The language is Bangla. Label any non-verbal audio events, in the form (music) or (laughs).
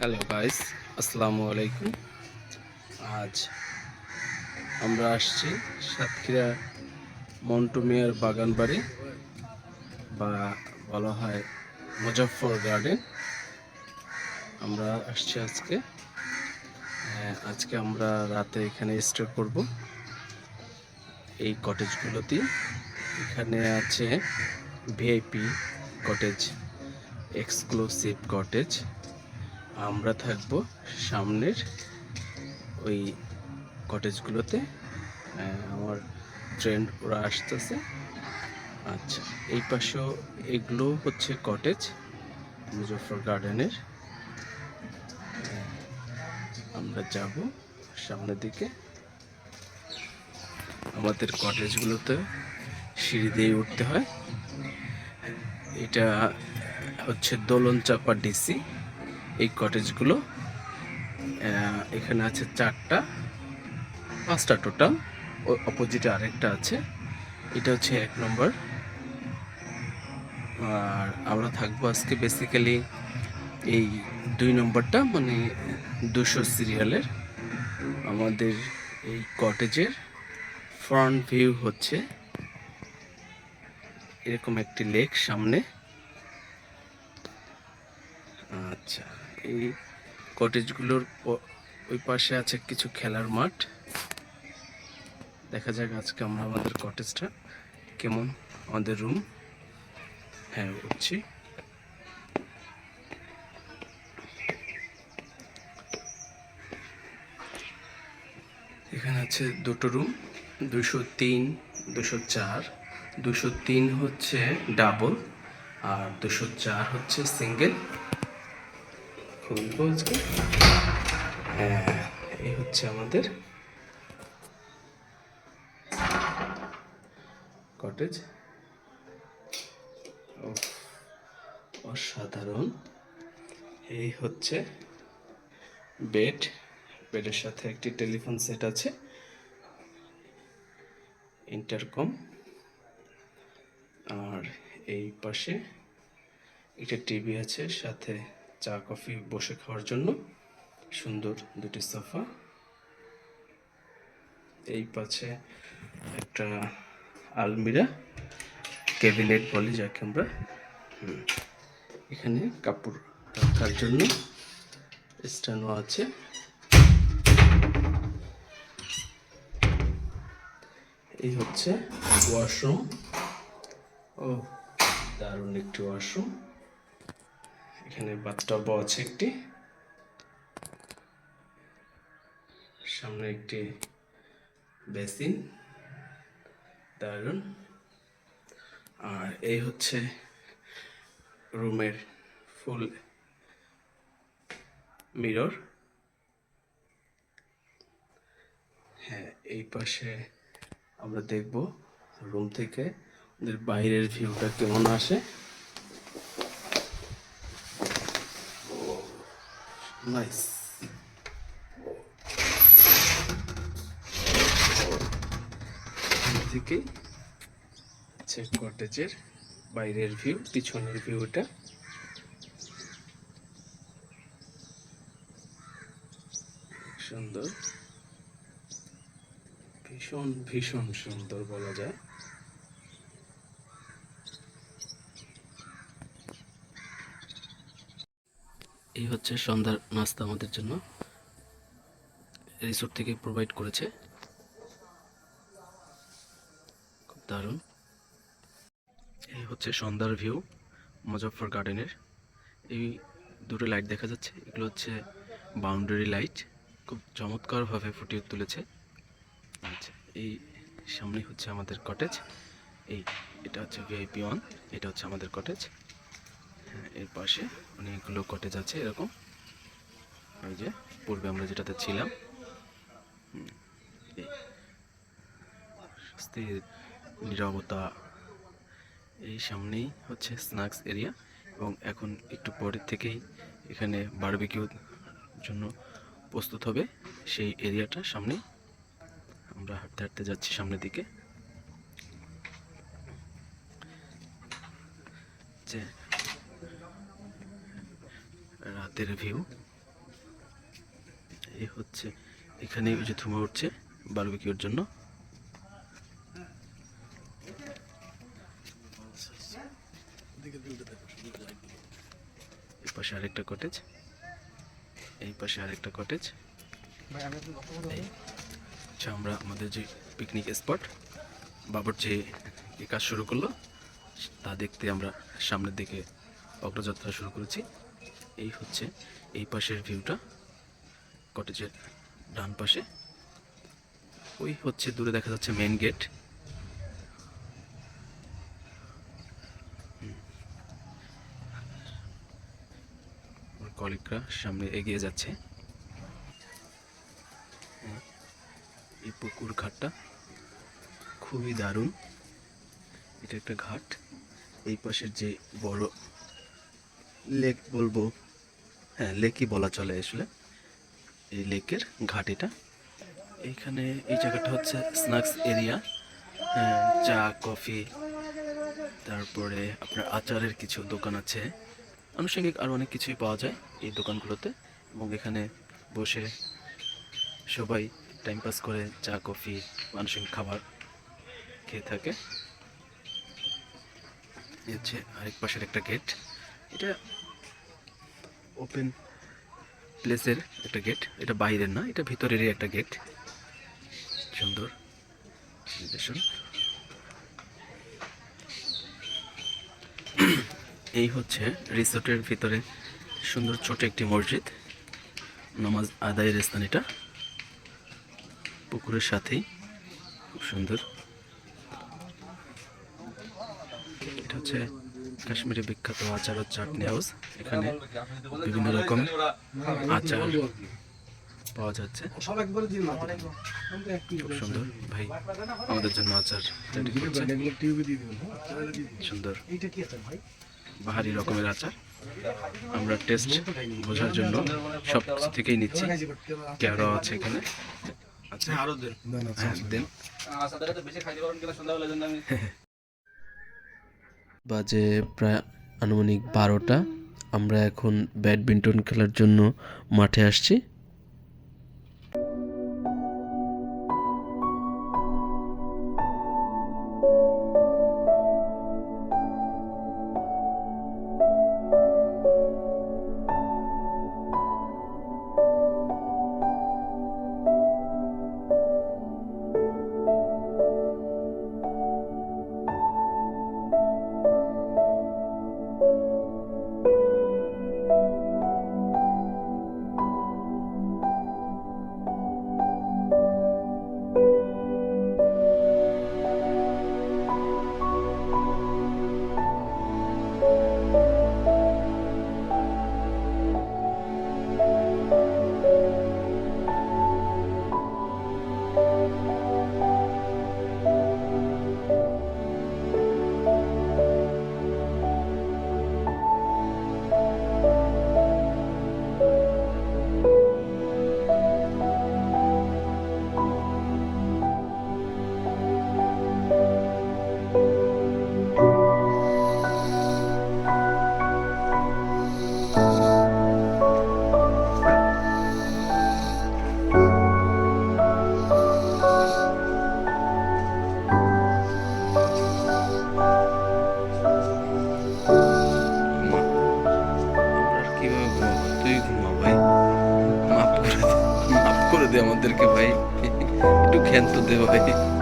হ্যালো গাইস আসসালামু আলাইকুম আজ আমরা আসছি সাতক্ষীরা মন্টু মিয়ার বাগান বাড়ি বা বলা হয় মুজফ্ফর গার্ডেন আমরা আসছি আজকে। হ্যাঁ, আজকে আমরা রাতে এখানে স্টে করব। এই কটেজগুলোতে এখানে আছে ভিআইপি কটেজ এক্সক্লুসিভ কটেজ আমরা থাকব সামনের ওই কটেজগুলোতে আমার ট্রেন্ড ওরা আসতেছে। আচ্ছা এই পাশেও এগুলো হচ্ছে কটেজ মুজফর গার্ডেনের আমরা যাব সামনের দিকে। আমাদের কটেজগুলোতে সিঁড়ি দিয়ে উঠতে হয়। এটা হচ্ছে দোলন চাপা ডিসি। এই কটেজগুলো এখানে আছে চারটা, পাঁচটা টোটাল অপোজিটে আরেকটা আছে, এটা হচ্ছে এক নম্বর আর আমরা থাকব আজকে বেসিক্যালি এই দুই নম্বরটা মানে দুশো সিরিয়ালের আমাদের এই কটেজের ফ্রন্ট ভিউ হচ্ছে এরকম একটি লেক সামনে। আচ্ছা। এই কটেজগুলোর ওই পাশে আছে কিছু খেলার মাঠ। দেখা যাক আজকে আমরা আমাদের কটেজটা কেমন আমাদের রুম হ্যাঁ উঠছি। এখানে আছে দুটো রুম দুশো তিন দুশো চার। দুশো তিন হচ্ছে ডাবল আর দুশো চার হচ্ছে সিঙ্গেল খুলবো আজকে হ্যাঁ এই হচ্ছে আমাদের কটেজ অসাধারণ। এই হচ্ছে বেড বেডের সাথে একটি টেলিফোন সেট আছে ইন্টারকম আর এই পাশে একটা টিভি আছে, সাথে চা, কফি বসে খাওয়ার জন্য। সুন্দর দুটি সোফা। এই পাশে একটা আলমিরা, ক্যাবিনেট বলি যাকে আমরা। এখানে কাপড় রাখার জন্য। স্ট্যান্ডও আছে। এই হচ্ছে ওয়াশরুম। ও দারুণ একটি ওয়াশরুম। এখানে বাথটবও আছে একটি। সামনে একটি বেসিন। দারুণ। আর এই হচ্ছে রুমের ফুল মিরর। হ্যাঁ এই পাশে আমরা দেখব রুম থেকে। ওদের বাইরের ভিউটা কেমন আসে। নাইস থেকে হচ্ছে কটেজের বাইরের ভিউ পিছনের ভিউটা সুন্দর। ভীষণ ভীষণ সুন্দর বলা যায়। এই হচ্ছে সন্ধ্যার নাস্তা আমাদের জন্য। রিসোর্ট থেকে প্রোভাইড করেছে। খুব দারুণ। এই হচ্ছে সন্ধ্যার ভিউ মুজফ্ফর গার্ডেনের এই দুটো লাইট দেখা যাচ্ছে, এগুলো হচ্ছে বাউন্ডারি লাইট খুব চমৎকারভাবে ফুটিয়ে তুলেছে। আচ্ছা এই সামনে হচ্ছে আমাদের কটেজ এই এটা হচ্ছে ভিআইপি ওয়ান এটা হচ্ছে আমাদের কটেজ এর পাশে অনেকগুলো কটেজ আছে এরকম। ওই যে, পূর্বে আমরা যেটাতে ছিলাম। স্থির নীরবতা এই সামনেই হচ্ছে স্ন্যাক্স এরিয়া এবং এখন একটু পরের থেকেই এখানে বারবিকিউ জন্য প্রস্তুত হবে। সেই এরিয়াটা সামনে আমরা হাঁটতে হাঁটতে যাচ্ছি সামনের দিকে যে রাতের ভিউ এই হচ্ছে, এখানে যে ধুমা উঠছে বারবিকিউর জন্য। এই পাশে আরেকটা কটেজ এই পাশে আরেকটা কটেজ আচ্ছা আমরা আমাদের যে পিকনিক স্পট বাবর যে কাজ শুরু করল, তা দেখতে আমরা সামনের দিকে অগ্রযাত্রা শুরু করেছি। এই হচ্ছে এই পাশের ভিউটা কটেজের ডান পাশে। ওই হচ্ছে দূরে দেখা যাচ্ছে মেন গেট কলিগরা সামনে এগিয়ে যাচ্ছে। হ্যাঁ, এই পুকুর ঘাটটা খুবই দারুণ। এটা একটা ঘাট। এই পাশের যে বড় লেক বলব হ্যাঁ লেকই বলা চলে আসলে। এই লেকের ঘাটিটা। এইখানে এই জায়গাটা হচ্ছে স্ন্যাক্স এরিয়া। চা, কফি, তারপরে আপনার আচারের কিছু দোকান আছে। আনুষঙ্গিক আরও অনেক কিছুই পাওয়া যায় এই দোকানগুলোতে এবং এখানে বসে সবাই টাইম পাস করে চা, কফি, আনুষঙ্গিক খাবার খেয়ে থাকে। হচ্ছে আরেক পাশের একটা গেট এটা ওপেন প্লেসের একটা গেট এটা বাইরের না, এটা ভিতরেরই একটা গেট সুন্দর। এই হচ্ছে রিসোর্টের ভিতরে সুন্দর ছোট একটি মসজিদ। নামাজ আদায়ের স্থান এটা। পুকুরের সাথেই। খুব সুন্দর। এটা হচ্ছে কাশ্মীরি বিখ্যাত আচার ও চাটনি হাউস। এখানে বিভিন্ন রকম আচার পাওয়া যাচ্ছে। দিন খুব সুন্দর। ভাই আমাদের জন্য আচার সুন্দর। বাহারি রকমের আচার। আমরা টেস্ট বোঝার জন্য সব কিছু থেকেই নিচ্ছি। কেন আছে এখানে। আচ্ছা। আরও দেন। না না হ্যাঁ দেন (laughs) বাজে প্রায় আনুমানিক বারোটা। আমরা এখন ব্যাডমিন্টন খেলার জন্য মাঠে আসছি। 对不对？